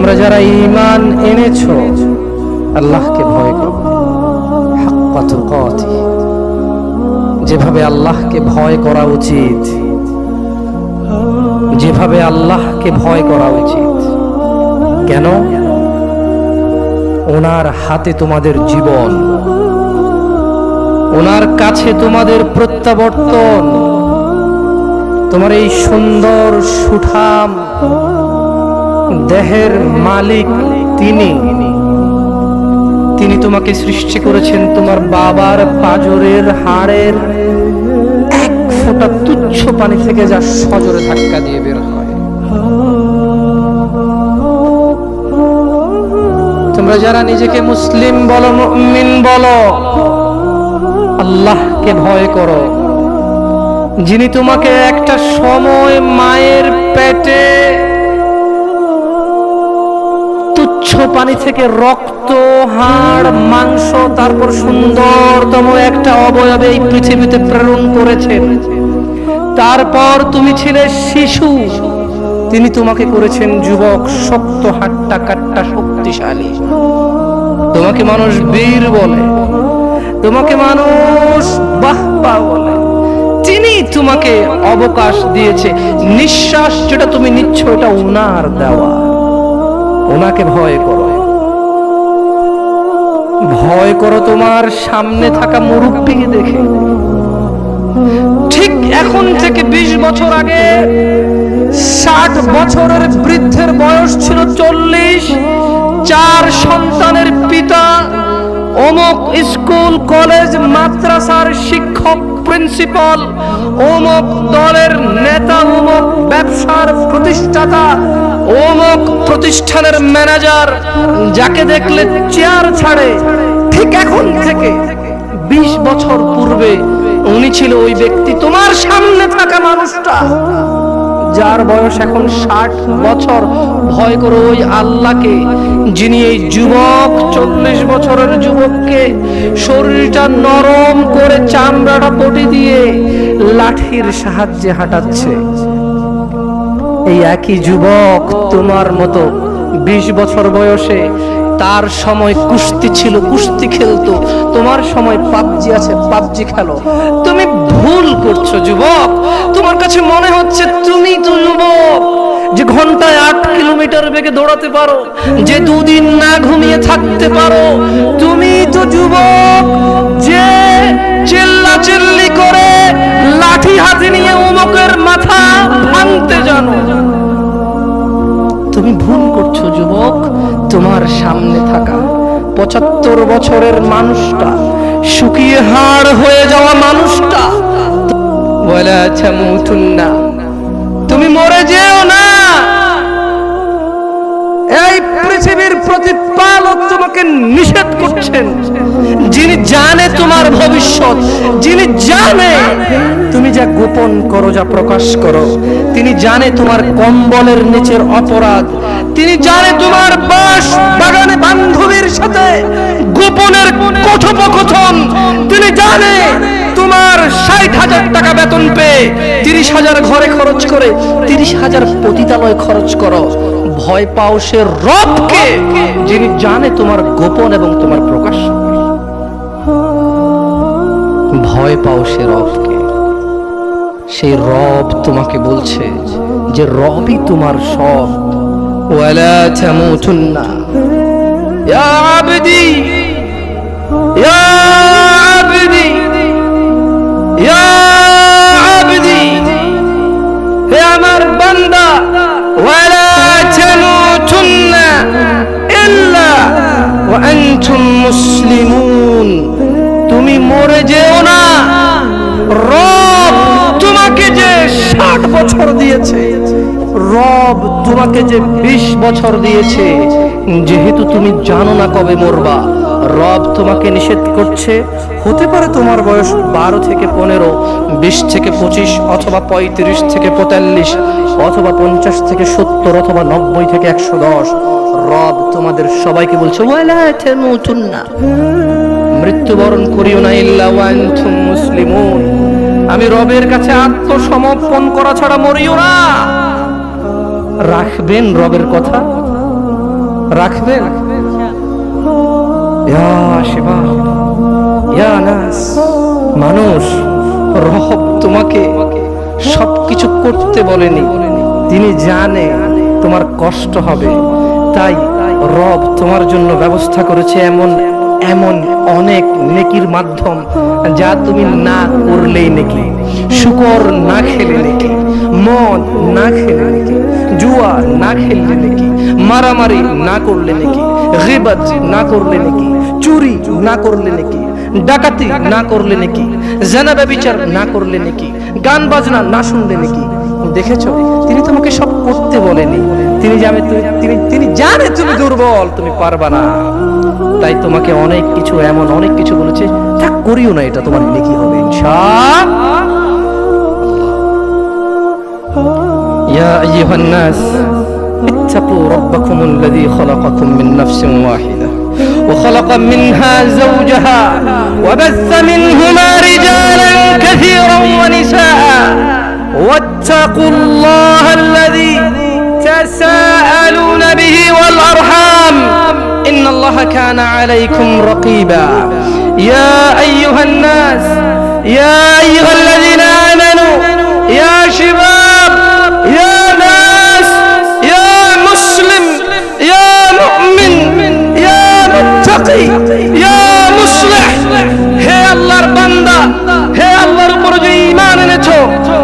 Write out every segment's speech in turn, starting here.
তোমরা যারা ইমান এনেছো, আল্লাহকে ভয় করো যেভাবে আল্লাহকে ভয় করা উচিত, যেভাবে আল্লাহকে ভয় করা উচিত, কেন? ওনার হাতে তোমাদের জীবন, ওনার কাছে তোমাদের প্রত্যাবর্তন, তোমার এই সুন্দর সুঠাম দেহের মালিক তিনি। তিনি তোমাকে সৃষ্টি করেছেন তোমার বাবার পাজরের হাড়ের এক ফোঁটা তুচ্ছ পানি থেকে যা সজরে ধাক্কা দিয়ে বের হয়। তোমরা যারা নিজেকে মুসলিম বলো, মুমিন বলো, আল্লাহকে ভয় করো। যিনি তোমাকে একটা সময় মায়ের পেটে তুচ্ছ পানি থেকে রক্ত, হাড়, মাংস, তারপর সুন্দরতম একটা অবয়বে এই পৃথিবীতে প্রেরণ করেছেন তারপর তুমি ছিলে শিশু। তিনি তোমাকে করেছেন যুবক, শক্ত হাট্টা কাট্টা শক্তিশালী। তোমাকে মানুষ বীর বলে, তোমাকে মানুষ বাহবা বলে। তিনি তোমাকে অবকাশ দিয়েছে। নিঃশ্বাস যেটা তুমি নিচ্ছ, এটা উনার দেওয়া। ওনাকে ভয় করো। ভয় করো তোমার সামনে থাকা মুরব্বীকে দেখে। ঠিক এখন থেকে ২০ বছর আগে ষাট বছরের বৃদ্ধের বয়স ছিল চল্লিশ, চার অমুক স্কুল, কলেজ, মাদ্রাসার শিক্ষক প্রিন্সিপাল, অমুক দলের নেতা, অমুক ব্যবসার প্রতিষ্ঠাতা, অমুক প্রতিষ্ঠানের ম্যানেজার, যাকে দেখলে চেয়ার ছাড়ে, ঠিক এখন থেকে বিশ বছর পূর্বে উনি ছিল ওই ব্যক্তি। তোমার সামনে থাকা মানুষটা যার বয়স এখন ষাট বছর, ভয় করো ওই আল্লাহকে, যিনি এই যুবক, চল্লিশ বছরের যুবককে শরীরটা নরম করে চামড়াটা পটি দিয়ে লাঠির সাহায্যে হাঁটাচ্ছে। এই একই যুবক তোমার মতো বিশ বছর বয়সে তার সময় কুস্তি ছিল, কুস্তি খেলতো, তোমার সময় পাবজি আছে, পাবজি খেলো। তুমি ভুল করছ যুবক, তোমার কাছে মনে হচ্ছে ঘন্টায় আট কিলোমিটার বেগে দৌড়াতে পারো। যে দুদিন না ঘুমিয়ে থাকতে পারো, তুমি তো যুবক, যে চিল্লা চিল্লি করে লাঠি হাতে নিয়ে উমকের মাথা ভাঙতে জানো। তুমি ভুল করছ যুবক, তোমার সামনে থাকা পঁচাত্তর বছরের মানুষটা, শুকিয়ে হাড় হয়ে যাওয়া মানুষটা। ওয়ালা তামুতুন্না তুমি তোমাকে নিষেধ করছেন। যিনি জানে তোমার ভবিষ্যৎ, যিনি জানে তুমি যা গোপন করো, যা প্রকাশ করো, তিনি জানে তোমার কম্বলের নিচের অপরাধ, তিনি জানে তোমার বাস, বাগানে বান্ধবীর সাথে গোপনের কথোপকথন, তিনি জানে তোমার ষাট হাজার টাকা বেতন পেয়ে তিরিশ হাজার ঘরে খরচ করে তিরিশ হাজার পতিতালয় খরচ করো। ভয় পাও সে রবকে, যিনি জানে তোমার গোপন এবং তোমার প্রকাশ। ভয় পাও সে রবকে সেই রব তোমাকে বলছে যে রবই তোমার সব। ওয়ালা তামুতুন্না, ইয়া আবদি, ইয়া বছর দিয়েছে। রব তোমাকে যে বিশ বছর দিয়েছে, যেহেতু তুমি জানো না কবে মরবা, রব তোমাকে নিষেধ করছে। হতে পারে তোমার বয়স বারো থেকে পনেরো, বিশ থেকে পঁচিশ, অথবা পঁয়ত্রিশ থেকে পঁয়তাল্লিশ, অথবা পঞ্চাশ থেকে সত্তর, অথবা নব্বই থেকে একশো দশ। রব তোমাদের সবাইকে বলছে মৃত্যুবরণ করিও না ইল্লা ওয়ান্তুম মুসলিমুন। আমি রবের কাছে আত্মসমর্পণ করা ছাড়া মরিও না। রাখবেন রবের কথা? রাখবেন? মানুষ, রব তোমাকে সবকিছু করতে বলেনি। তিনি জানে তোমার কষ্ট হবে। তাই রব তোমার জন্য ব্যবস্থা করেছে এমন এমন অনেক নেকির মাধ্যম যা তুমি না করলেই নেকি। শুকর না খেলে নেকি, মদ না খেলে নেকি, জুয়া না খেললে নাকি, মারামারি না করলে নাকি গিবত না করলে নাকি, চুরি না করলে নাকি, ডাকাতি না করলে নাকি, জানা ব্যবিচার না করলে নাকি, গান বাজনা না শুনলে নাকি। দেখেছ, তিনি তোমাকে সব করতে বলেনি। তিনি জানে তুমি তিনি জানে তুমি দুর্বল, তুমি পারবা না। তাই তোমাকে অনেক কিছু এমন অনেক কিছু বলেছে তা করিও না এটা তোমার নেকি হবে ইনশাআল্লাহ يا أيها الناس اتقوا ربكم الذي خلقكم من نفس واحدة وخلق منها زوجها وبث منهما رجالا كثيرا ونساء واتقوا الله الذي تساءلون كان عليكم رقيبا يا أيها الناس يا أيها الذين آمنوا يا شباب يا ناس يا مسلم يا مؤمن يا متقي يا মুসলিহ হে আল্লাহর বান্দা হে আল্লাহর উপর যে ঈমান এনেছো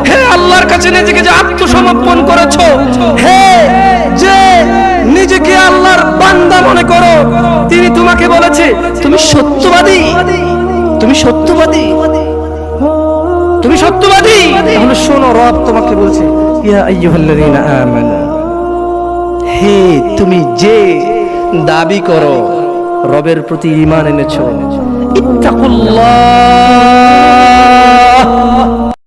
হে আল্লাহর কাছে নিজেকে যে আত্মসমর্পণ করেছো হে যে নিজেকে আল্লাহর বান্দা মনে করো তিনি তোমাকে বলেছে, তুমি সত্যবাদী তুমি সত্যবাদী তুমি সত্যবাদী। তাহলে শোনো, রব তোমাকে বলছে হে তুমি যে দাবি করো, রবের প্রতি ইমান এনেছো, ইত্তাকুল্লাহ।